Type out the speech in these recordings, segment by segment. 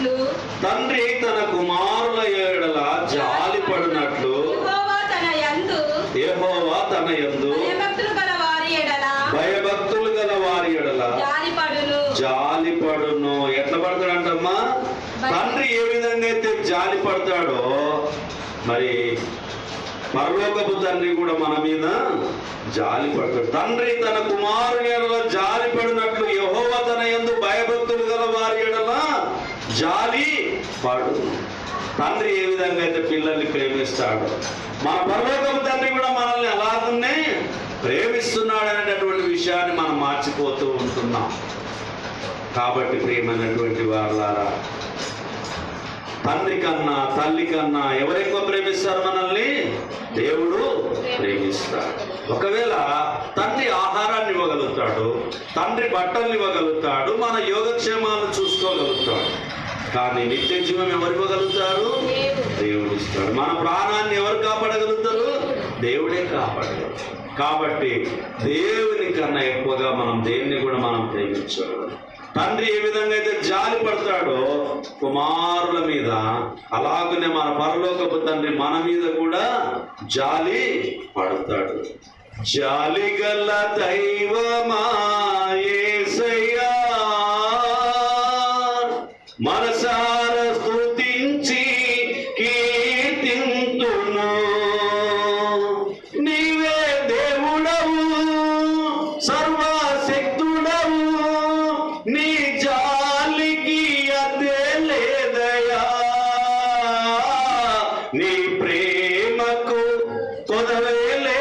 పడినట్లు తండ్రి తన కుమారుల ఏడల జాలి పడినట్లు యెహోవా తన యందు యెహోవా తన యందు భయభక్తులు గల వారి ఎడల భయభక్తులు గల వారి ఎడల జాలి పడును. ఎట్లా పడతాడంటమ్మా? తండ్రి ఏ విధంగా అయితే జాలి పడతాడో మరి పరలోకపు తండ్రి కూడా మన మీద జాలి పడతాడు. తండ్రి తన కుమారుని జాలి పడినట్లు యహోవ తన యందు భయభక్తులు గల వారి ఎడల జాలి వాడు. తండ్రి ఏ విధంగా అయితే పిల్లల్ని ప్రేమిస్తాడు మన పరలోకం తండ్రి కూడా మనల్ని అలాగనే ప్రేమిస్తున్నాడు అనేటటువంటి విషయాన్ని మనం మార్చిపోతూ ఉంటున్నాం. కాబట్టి ప్రేమైనటువంటి వాళ్ళారా తండ్రి కన్నా తల్లి కన్నా ఎవరెక్కువ ప్రేమిస్తారు మనల్ని? దేవుడు ప్రేమిస్తాడు. ఒకవేళ తండ్రి ఆహారాన్ని ఇవ్వగలుగుతాడు తండ్రి బట్టలు ఇవ్వగలుగుతాడు మన యోగక్షేమాలను చూసుకోగలుగుతాడు కానీ నిత్య జీవం ఎవరు ఇవ్వగలుగుతారు? దేవుడు. ఇస్తాడు. మన ప్రాణాన్ని ఎవరు కాపాడగలుగుతారు? దేవుడే కాపాడగలుగుతాడు. కాబట్టి దేవుని కన్నా ఎక్కువగా మనం దేన్ని కూడా మనం ప్రేమించగలం తండ్రి ఏ విధంగా అయితే జాలి పడతాడో కుమారుల మీద అలాగనే మన పరలోకపు తండ్రి మన మీద కూడా జాలి పడతాడు. జాలి గల దైవమా యేసయ్యా ప్రేమకు కొదవేలే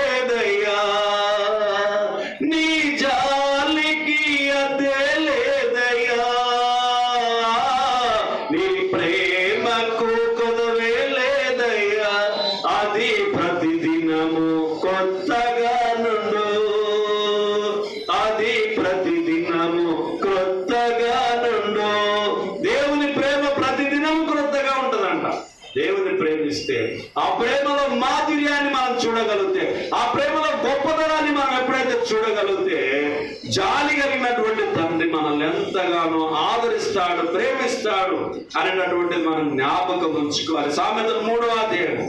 జాలి కలిగినటువంటి తండ్రి మనల్ని ఎంతగానో ఆదరిస్తాడు ప్రేమిస్తాడు అనేటటువంటిది మనం జ్ఞాపకం ఉంచుకోవాలి. సామెతలు మూడవ అధ్యాయం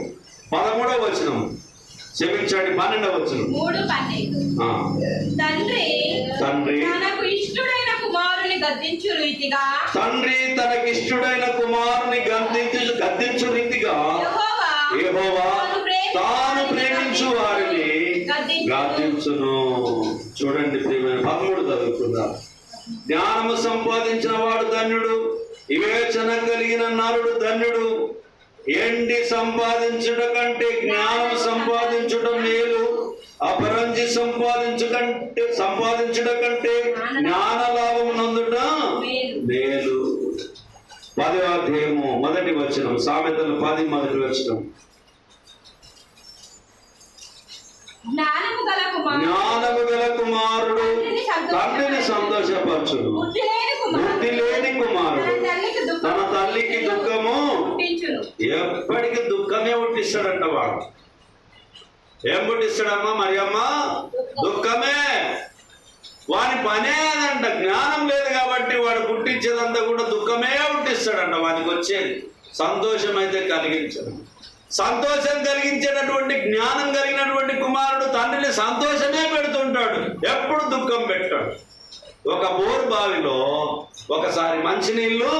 పదమూడవ వచనం. క్షమించండి పన్నెండవ వచనం. తండ్రి తండ్రి. తనకు ఇష్టుడైన కుమారుని గద్దించు రీతిగా. తండ్రి తనకిష్టుడైన కుమారుని గద్దించు గద్దించు రీతిగా తాను ప్రేమించు వారిని గద్దించును. చూడండి ప్రియమైన పదమూడు చదువుకుందాం జ్ఞానము సంపాదించిన వాడు ధన్యుడు వివేచన కలిగిన నరుడు ధన్యుడు. ఎండి సంపాదించుట కంటే జ్ఞానం సంపాదించుట మేలు అపరంజి సంపాదించుకంటే సంపాదించుట కంటే జ్ఞాన లాభం నందుట మేలు. పదవ అధ్యాయము మొదటి వచనం సామెతలు పది మొదటి వచనం. జ్ఞానము గల కుమారుడు. జ్ఞానము గల కుమారుడు. తండ్రిని సంతోషపరచుడు. బుద్ధి లేని కుమారుడు. తన తల్లికి దుఃఖము ఎప్పటికీ దుఃఖమే పుట్టిస్తాడంట వాడు. ఏం పుట్టిస్తాడమ్మా మరి అమ్మా దుఃఖమే. వాని పనే అదంట. జ్ఞానం లేదు కాబట్టి వాడు పుట్టించేదంతా కూడా దుఃఖమే పుట్టిస్తాడంట. వానికి వచ్చేది సంతోషం అయితే కలిగించడు. సంతోషం కలిగించేటటువంటి జ్ఞానం కలిగినటువంటి కుమారుడు తండ్రిని సంతోషమే పెడుతుంటాడు. ఎప్పుడు దుఃఖం పెట్టాడు. ఒక బోరు బావిలో ఒకసారి మంచినీళ్ళు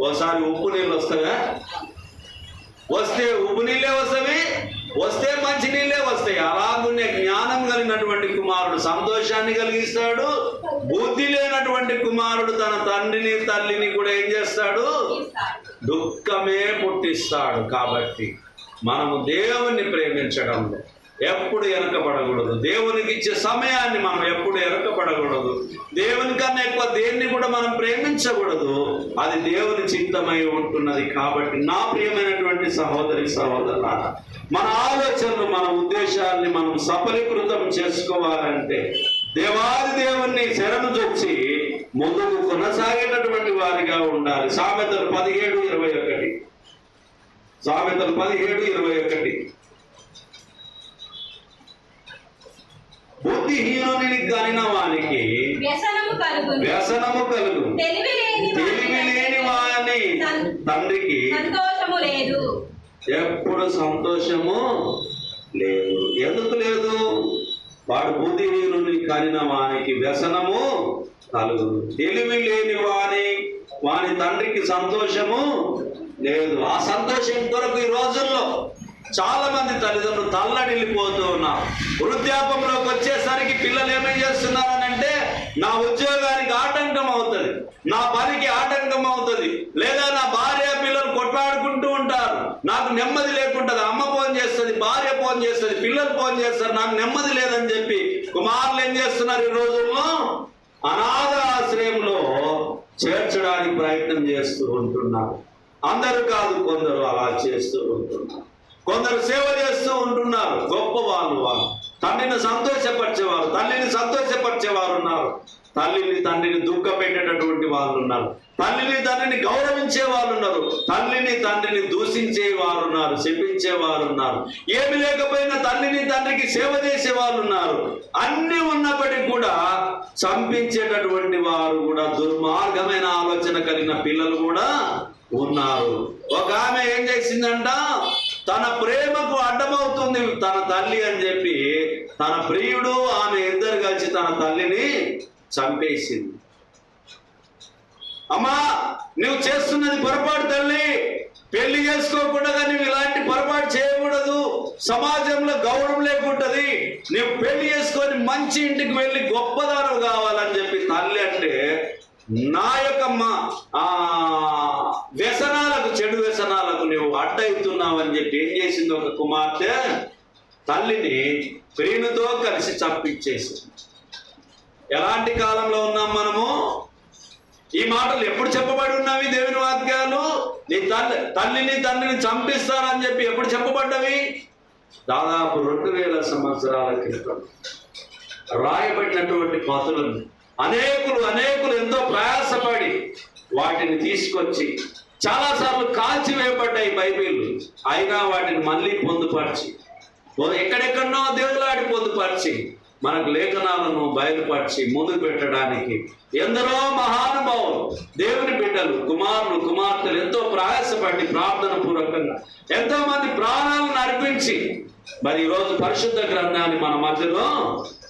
ఓసారి ఉప్పు నీళ్ళు వస్తాయా? వస్తే ఉప్పు నీళ్ళే వస్తవి వస్తే మంచి నీళ్ళే వస్తాయి. అలాగునే జ్ఞానం కలిగినటువంటి కుమారుడు సంతోషాన్ని కలిగిస్తాడు. బుద్ధి లేనటువంటి కుమారుడు తన తండ్రిని తల్లిని కూడా ఏం చేస్తాడు? దుఃఖమే పుట్టిస్తాడు కాబట్టి మనము దేవుణ్ణి ప్రేమించడంలో ఎప్పుడు వెనకబడకూడదు. దేవునికి ఇచ్చే సమయాన్ని మనం ఎప్పుడు వెనకబడకూడదు. దేవుని కన్నా ఎక్కువ దేన్ని కూడా మనం ప్రేమించకూడదు. అది దేవుని చిత్తమై ఉంటున్నది కాబట్టి నా ప్రియమైనటువంటి సహోదరి సహోదర మన ఆలోచనలు మన ఉద్దేశాన్ని మనం సఫలీకృతం చేసుకోవాలంటే దేవాది దేవుణ్ణి శరణు చొచ్చి ముందుకు కొనసాగేటటువంటి వారిగా ఉండాలి. సామెతలు పదిహేడు ఇరవై ఒకటి. సామెతలు పదిహేడు ఇరవై ఒకటి. బుద్ధిహీనుని గనిన వానికి వ్యసనము కలుగు. తెలివి లేని వాని తండ్రికి సంతోషము లేదు. ఎప్పుడు సంతోషము లేదు. ఎందుకు లేదు? వాడు బుద్ధిహీనుని కనిన వానికి వ్యసనము కలుగు. తెలివి లేని వాని వాని తండ్రికి సంతోషము లేదు. ఆ సంతోషం కొరకు ఈ రోజుల్లో చాలా మంది తల్లిదండ్రులు తల్లడిల్లిపోతూ ఉన్నారు. వృద్ధాపంలోకి వచ్చేసరికి పిల్లలు ఏమేం చేస్తున్నారని అంటే నా ఉద్యోగానికి ఆటంకం అవుతుంది నా పనికి ఆటంకం అవుతుంది లేదా నా భార్య పిల్లలు కొట్లాడుకుంటూ ఉంటారు. నాకు నెమ్మది లేకుంటుంది అమ్మ ఫోన్ చేస్తుంది భార్య ఫోన్ చేస్తుంది పిల్లలు ఫోన్ చేస్తారు నాకు నెమ్మది లేదని చెప్పి కుమారులు ఏం చేస్తున్నారు ఈ రోజుల్లో? అనాథ ఆశ్రయంలో చేర్చడానికి ప్రయత్నం చేస్తూ ఉంటున్నారు. అందరూ కాదు కొందరు అలా చేస్తూ ఉంటున్నారు. కొందరు సేవ చేస్తూ ఉంటున్నారు గొప్ప వాళ్ళు వాళ్ళు. తండ్రిని సంతోషపరిచేవారు తల్లిని సంతోషపరిచేవారు ఉన్నారు. తల్లిని తండ్రిని దుఃఖ పెట్టేటటువంటి వాళ్ళు ఉన్నారు. తల్లిని తండ్రిని గౌరవించే వాళ్ళు ఉన్నారు. తల్లిని తండ్రిని దూషించే వారు ఉన్నారు శపించే వారు ఉన్నారు. ఏమి లేకపోయినా తల్లిని తండ్రికి సేవ చేసే వాళ్ళు ఉన్నారు. అన్ని ఉన్నప్పటికీ కూడా చంపించేటటువంటి వారు కూడా దుర్మార్గమైన ఆలోచన కలిగిన పిల్లలు కూడా ఉన్నారు ఒక ఆమె ఏం చేసిందంట? తన ప్రేమకు అడ్డమవుతుంది తన తల్లి అని చెప్పి తన ప్రియుడు ఆమె ఇద్దరు కలిసి తన తల్లిని చంపేసింది. అమ్మా నువ్వు చేస్తున్నది పొరపాటు తల్లి. పెళ్ళి చేసుకోకుండా నువ్వు ఇలాంటి పొరపాటు చేయకూడదు. సమాజంలో గౌరవం లేకుంటది. నువ్వు పెళ్ళి చేసుకొని మంచి ఇంటికి వెళ్ళి గొప్పదానం కావాలని చెప్పి తల్లి అంటే నా యొక్క మా ఆ, వ్యసనాలకు చెడు వ్యసనాలకు నువ్వు అని చెప్పి ఏం చేసింది ఒక కుమార్తె? తల్లిని ప్రేమతో కలిసి చంపించేసింది. ఎలాంటి కాలంలో ఉన్నాం మనము? ఈ మాటలు ఎప్పుడు చెప్పబడి ఉన్నవి దేవుని వాక్యాలు? నీ తల్లి తల్లిని తండ్రిని చంపిస్తారని చెప్పి ఎప్పుడు చెప్పబడ్డవి? దాదాపు రెండు వేల సంవత్సరాల క్రితం. రాయబడినటువంటి పాత్రలు అనేకులు అనేకులు ఎంతో ప్రయాసపడి వాటిని తీసుకొచ్చి చాలాసార్లు కాల్చి వేయబడ్డాయి బైబిల్ అయినా వాటిని మళ్ళీ పొందుపరిచి. ఎక్కడెక్కడో ఎక్కడెక్కడనో దేవులాడి పొందుపరిచి. మనకు లేఖనాలను బయలుపరిచి ముందు పెట్టడానికి ఎందరో మహానుభావులు దేవుని బిడ్డలు కుమారులు కుమార్తెలు ఎంతో ప్రయాసపడి ప్రార్థన పూర్వకంగా ఎంతో మంది ప్రాణాలను అర్పించి మరి ఈరోజు పరిశుద్ధ గ్రంథాన్ని మన మధ్యలో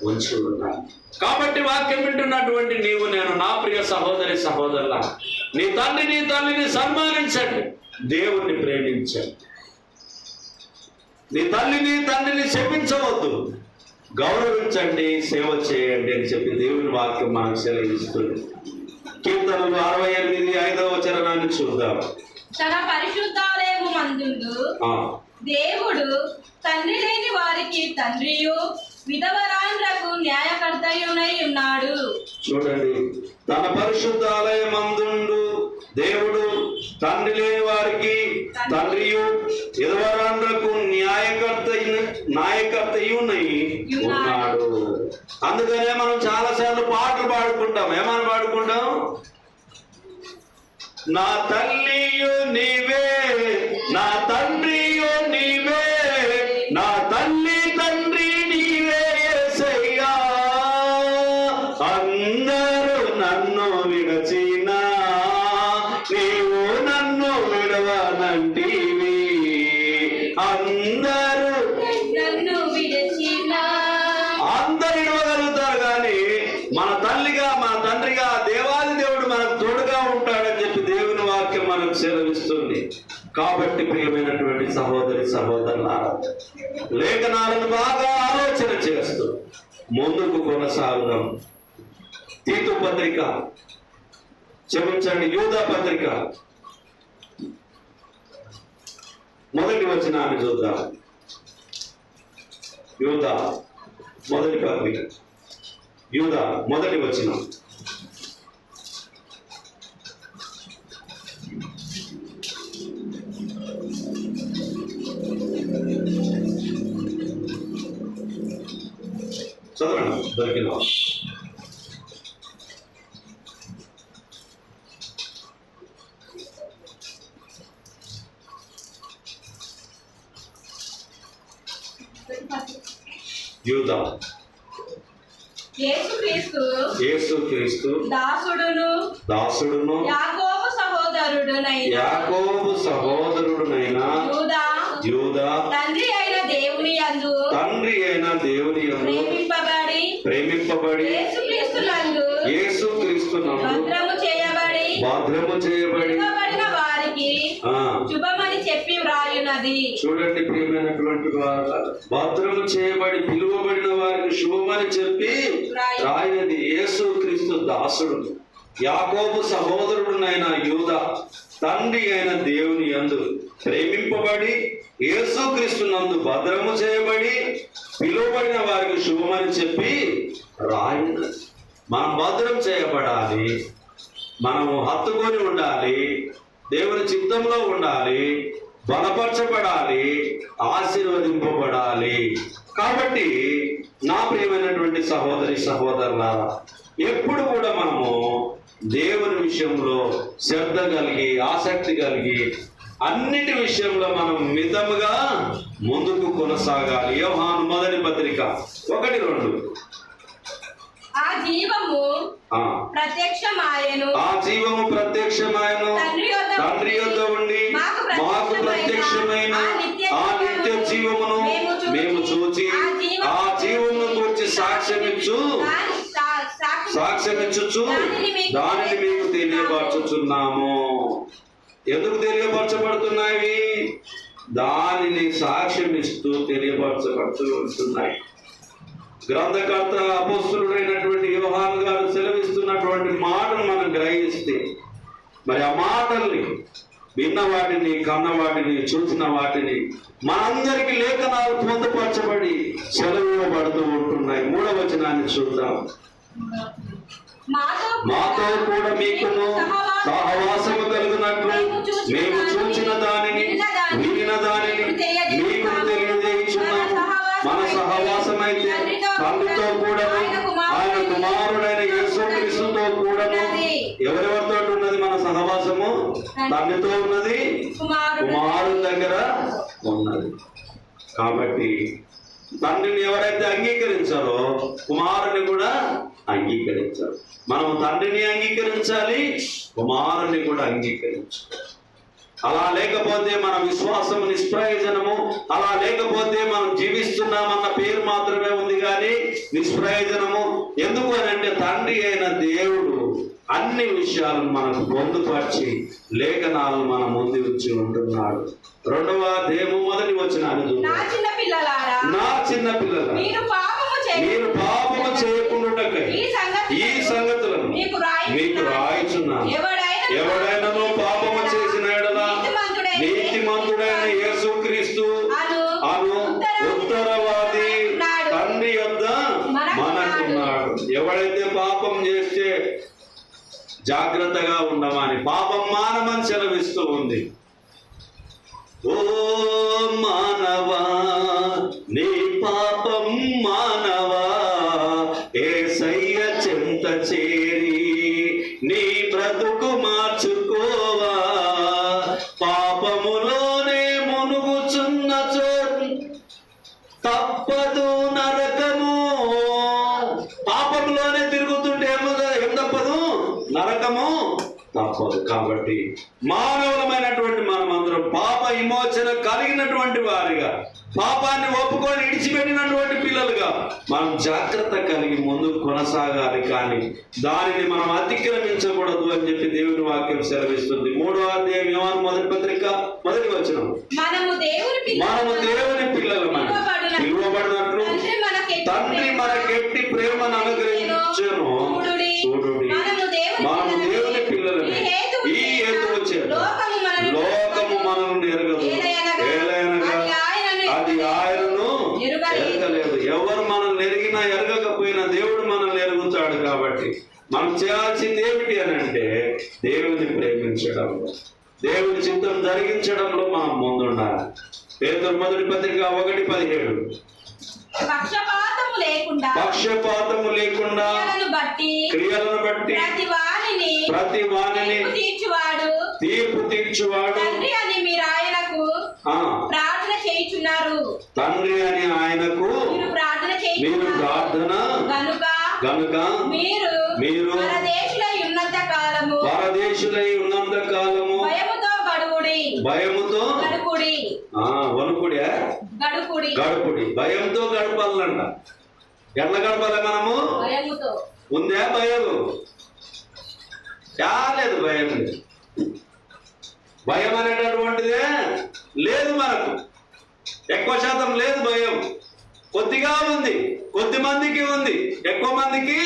ఉంచి ఉన్నారు కాబట్టి వాక్యం వింటున్నటువంటి నీవు నేను నా ప్రియ సహోదరి సహోదరుల నీ తండ్రి నీ తల్లిని సన్మానించండి దేవుణ్ణి ప్రేమించండి. నీ తల్లిని తండ్రిని శపించవద్దు గౌరవించండి సేవ చేయండి అని చెప్పి దేవుని వాక్యం మనకు సెలవిస్తుంది. కీర్తనలు అరవై ఎనిమిది ఐదవ చరణాన్ని చూద్దాం. పరిశుద్ధాలయము దేవుడు తండ్రి లేని వారికి తండ్రియు విధవరాండ్రకు న్యాయకర్తయునై ఉన్నాడు. చూడండి తన పరిశుద్ధాలయమందుండు దేవుడు తండ్రి లేని వారికి తండ్రియు ఎదవరాండ్రకు న్యాయకర్త నాయకర్తయునై ఉన్నాడు. అందుకనే మనం చాలా సార్లు పాటలు పాడుకుంటాం. ఏమని పాడుకుంటాం? నా తల్లియు నీవే నా తండ్రియు లేఖనాలను బాగా ఆలోచన చేస్తూ ముందుకు కొనసాగుదాం. తీతు పత్రిక క్షమించండి యూదా పత్రిక. మొదటి వచనాన్ని చూద్దాం. యూదా మొదటి పత్రిక. యూదా మొదటి వచనం. చదవండి దొరికిన వాళ్ళు. యూదా యేసుక్రీస్తు యేసు క్రీస్తు దాసుడును దాసుడును యాకోబు సహోదరుడు సహోదరుడునైన యాకోబు సహోదరుడునైనా యూదా యూదా తండ్రి దేవుని యందు తండ్రి అయిన దేవుని యందు ప్రేమింపబడి ప్రేమింపబడి యేసుక్రీస్తునందు యేసు క్రీస్తునందు భద్రము చేయబడి భద్రము చేయబడి వారికి ఆ. శుభమని చెప్పి వ్రాయున్నది చూడండి ప్రియమైనటువంటి వారు భద్రము చేయబడి పిలువబడిన వారికి శుభమని చెప్పి రాయనది యేసు క్రీస్తు దాసుడు. యాకోబు సహోదరుడునైన యూద తండ్రి అయిన దేవుని యందు ప్రేమింపబడి యేసుక్రీస్తునందు నందు భద్రము చేయబడి పిలువబడిన వారికి శుభమని చెప్పి రాయనది మనం భద్రం చేయబడాలి. మనము హత్తుకొని ఉండాలి. దేవుని చిత్తంలో ఉండాలి. బలపరచబడాలి. ఆశీర్వదింపబడాలి. కాబట్టి నా ప్రియమైనటువంటి సహోదరి సహోదరులారా ఎప్పుడు కూడా మనము దేవుని విషయంలో శ్రద్ధ కలిగి ఆసక్తి కలిగి అన్నిటి విషయంలో మనం మితముగా ముందుకు కొనసాగాలి. యోహాను మొదటి పత్రిక. ఒకటి రెండు. ఆ జీవము ప్రత్యక్షమాయను. ఆ జీవము ప్రత్యక్షమైన తండ్రి యొద్ద యొద్ద ఉండి మాకు ప్రత్యక్షమైన ఆ నిత్య జీవమును మేము చూచి, ఆ జీవము ఆ జీవమును గురించి సాక్ష్యమిచ్చు దాని సా- సాక్షి- సాక్ష్యమిచ్చుచు దానిని మీకు దానిని మీకు తెలియపరచుచున్నాము ఎందుకు తెలియపరచబడుతున్నాయి? దానిని సాక్ష్యమిస్తూ తెలియపరచబడుతున్నాయి. గ్రంథకర్త అపోస్తుడైనటువంటి యోహాన్ గారు సెలవిస్తున్నటువంటి మాటను మనం గ్రహిస్తే మరి ఆ మాటల్ని విన్న వాటిని కన్న వాటిని చూసిన వాటిని మనందరికి లేఖనాలు పొందుపరచబడి సెలవివ్వబడుతూ ఉంటున్నాయి. మూడవచనాన్ని చూద్దాం. మాతో కూడా మీకును సహవాసము కలిగినట్లు మేము చూచిన దానిని వినిన దానిని మీకు తెలియజేయుచున్నాము మన సహవాసమైతే తండ్రితో కూడాను ఆయన కుమారుడైన యేసుక్రీస్తుతో కూడాను ఎవరెవరితో ఉన్నది మన సహవాసము? తండ్రితో ఉన్నది కుమారుడు కుమారుని దగ్గర ఉన్నది. కాబట్టి తండ్రిని ఎవరైతే అంగీకరించారో కుమారుని కూడా అంగీకరించారు. మనం తండ్రిని అంగీకరించాలి కుమారుని కూడా అంగీకరించాలి. అలా లేకపోతే మన విశ్వాసం నిష్ప్రయోజనము అలా లేకపోతే మనం జీవిస్తున్నామన్న పేరు మాత్రమే ఉంది కానీ నిష్ప్రయోజనము. ఎందుకు అని అంటే తండ్రి అయిన దేవుడు అన్ని విషయాలను మనకు పొందుపరిచి లేఖనాలను మన ముందు ఉంచి ఉంటున్నాడు. రెండవ దేము మొదటి వచ్చిన నా చిన్న పిల్లలారా నా చిన్న పిల్లల మీరు పాపము చేయ మీరు పాపము చేయకుండాకై ఈ సంగతి ఈ సంగతులను మీకు రాయి మీకు రాయిచున్నాను ఎవడైనా పాపము చేసిన నీతిమంతుడైన నీతిమంతుడైన యేసుక్రీస్తు అను అను ఉత్తరవాది ఉన్నాడు. తండ్రి యొద్ద మనకున్నాడు ఎవడైతే పాపం చేస్తే జాగ్రత్తగా ఉండమని. పాపం మానమని సెలవిస్తూ ఉంది. ఓ మా జాగ్రత్త కలిగి ముందుకు కొనసాగాలి కానీ దానిని మనం అతిక్రమించకూడదు అని చెప్పి దేవుని వాక్యం సెలవిస్తుంది. మూడో అధ్యాయం యోహాను మొదటి పత్రిక మొదటి వచనం. మనము దేవుని పిల్లలమని పిలువబడినట్లు తండ్రి మనకి తండ్రి మనకెట్టి ప్రేమను అనుగ్రహించను. చూడుడి. మనము దేవుని పిల్లలమే. ఈ హేతువు చేత లోకము మనల్ని ఎరగదు. ఎరగలేదు. ఎవరు మనల్ని ఎరిగినా ఎరగకపోయినా దేవుడు మనల్ని ఎరుగుతాడు కాబట్టి మనం చేయాల్సింది ఏమిటి అని అంటే దేవుని ప్రేమించడంలో దేవుని చిత్తం జరిగించడంలో మనం ముందుండాలి. పేదరు మొదటి పత్రిక ఒకటి పదిహేడు. పక్షపాతము లేకుండా పక్షపాతము లేకుండా క్రియలను బట్టి క్రియలను బట్టి ప్రతి వాణిని తీర్చువాడు. తీర్పు తీర్చువాడు. తండ్రి అని మీరు ఆయనకు చేయుచున్నారు. తండ్రి అని ఆయనకు మీరు ప్రార్థన మీరు చేయుచున్నారు. ప్రార్థన గనుక గనుక మీరు మీరు పరదేశులై ఉన్నంత కాలము పరదేశులై ఉన్నంత కాలము భయముతో గడుకుడి ఆ వణుకుడే గడుకుడి గడుపుడి. భయంతో గడపాలంట ఎట్లా గడపాలి మనము? భయముతో. ఉందా భయం చాలేదు భయం. భయం అనేటటువంటిదే లేదు మనకు. ఎక్కువ శాతం లేదు భయం. కొద్దిగా ఉంది కొద్ది మందికి ఉంది ఎక్కువ మందికి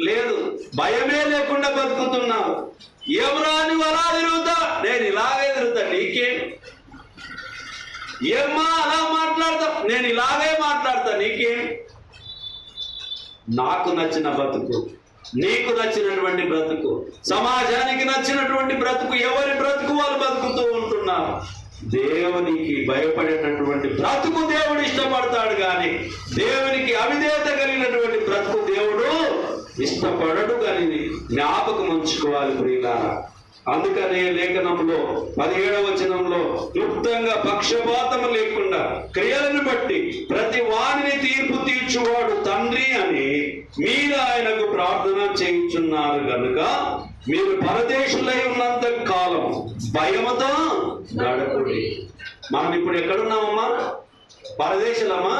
లేదు. భయమే లేకుండా బతుకుతున్నావు. ఎవరా నువ్వు అలా తిరుగుతా నేను ఇలాగే తిరుగుతా నీకే. ఏమ్మా అలా మాట్లాడతా? నేను ఇలాగే మాట్లాడతా నీకేం. నాకు నచ్చిన బ్రతుకు నీకు నచ్చినటువంటి బ్రతుకు సమాజానికి నచ్చినటువంటి బ్రతుకు ఎవరి బ్రతుకు వాళ్ళు బతుకుతూ ఉంటున్నారు? దేవునికి భయపడేటటువంటి బ్రతుకు దేవుడు ఇష్టపడతాడు కానీ దేవునికి అవిధేయత కలిగినటువంటి బ్రతుకు దేవుడు ఇష్టపడడు కానీ జ్ఞాపకం ఉంచుకోవాలి ప్రియులారా. అందుకనే లేఖనంలో పదిహేడవ వచనంలో క్లుప్తంగా పక్షపాతం లేకుండా క్రియలను బట్టి ప్రతి వారిని తీర్పు తీర్చువాడు తండ్రి అని మీరు ఆయనకు ప్రార్థన చేయించున్నారు కనుక మీరు పరదేశులై ఉన్నంత కాలం భయముతో గడపుడి మనం ఇప్పుడు ఎక్కడున్నామమ్మా? పరదేశులమా?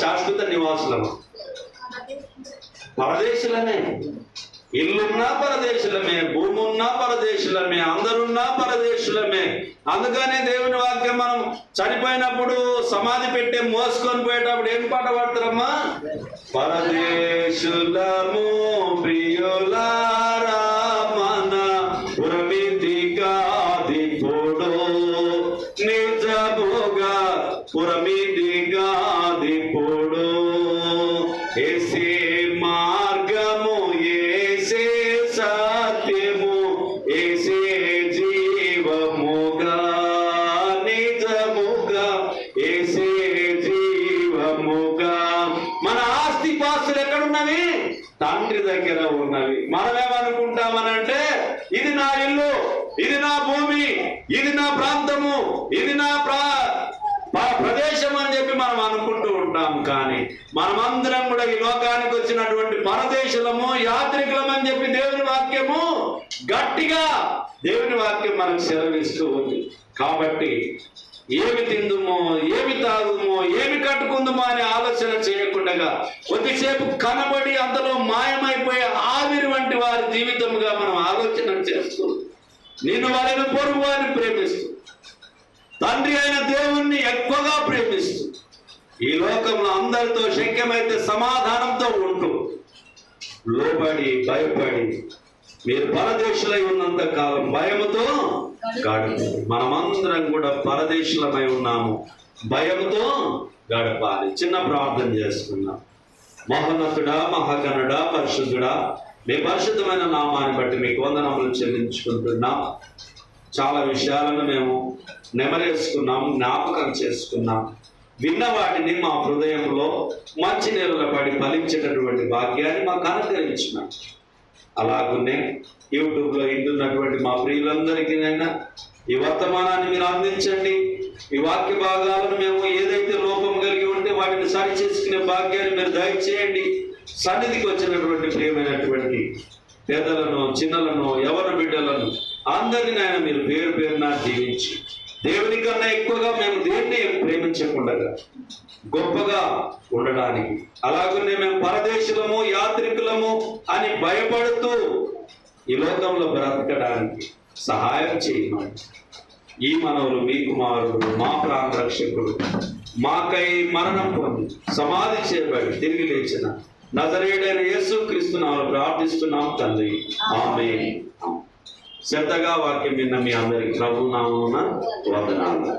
శాశ్వత నివాసులమా? పరదేశులమే. ఇల్లున్నా పరదేశులమే భూమి ఉన్నా పరదేశులమే అందరున్నా పరదేశులమే. అందుకనే దేవుని వాక్యం మనం చనిపోయినప్పుడు సమాధి పెట్టి మోసుకొని పోయేటప్పుడు ఏం పాట పాడతారమ్మా? పరదేశులము ప్రియులా మనకు సెలవిస్తూ ఉంది. కాబట్టి ఏమి తిందుమో ఏమి తాగుమో ఏమి కట్టుకుందుమో అని ఆలోచన చేయకుండా కొద్దిసేపు కనబడి అందులో మాయమైపోయే ఆవిరి వంటి వారి జీవితముగా మనం ఆలోచన చేస్తూ నిన్ను వలన పొరుగు వారిని ప్రేమిస్తూ తండ్రి అయిన దేవుణ్ణి ఎక్కువగా ప్రేమిస్తూ ఈ లోకంలో అందరితో శక్యమైతే సమాధానంతో ఉంటూ లోబడి భయపడి మీరు పరదేశులై ఉన్నంత కాలం భయముతో గడుపు మనమందరం కూడా పరదేశులమై ఉన్నాము. భయముతో గడపాలి. చిన్న ప్రార్థన చేసుకున్నాం మహోన్నతుడా మహాగణుడా పరిశుద్ధుడా మీ పరిశుద్ధమైన నామాన్ని బట్టి మీకు వందనములు చెల్లించుకుంటున్నాం. చాలా విషయాలను మేము నెమరేసుకున్నాం జ్ఞాపకం చేసుకున్నాం. విన్న వాటిని మా హృదయంలో మంచి నీళ్ళ పడి ఫలించేటటువంటి భాగ్యాన్ని మాకు అనుగ్రహించిన అలాగునే యూట్యూబ్లో ఇంటున్నటువంటి మా ప్రియులందరికీనైనా ఈ వర్తమానాన్ని మీరు అందించండి. ఈ వాక్య భాగాలను మేము ఏదైతే లోపం కలిగి ఉంటే వాటిని సరి చేసుకునే భాగ్యాన్ని మీరు దయచేయండి. సన్నిధికి వచ్చినటువంటి ప్రియమైనటువంటి పేదలను చిన్నలను ఎవరి బిడ్డలను అందరిని ఆయన మీరు పేరు పేరున జీవించి దేవుని కన్నా ఎక్కువగా మేము దేన్ని ప్రేమించకుండా గొప్పగా ఉండడానికి. అలాగనే మేము పరదేశులము యాత్రికులము అని భయపడుతూ ఈ లోకంలో బ్రతకడానికి సహాయం చేయమని. ఈ మనవులు మీ కుమారుడు మా ప్రాణ రక్షకుడు మాకై మరణం పొంది సమాధి చేయబడి తిరిగి లేచిన నజరేడైన యేసు క్రీస్తునాలు ప్రార్థిస్తున్నాం తండ్రి. ఆమె శ్రద్ధగా వాక్యం విన్న మీ అందరికి ప్రభు నామమున వందనాలు.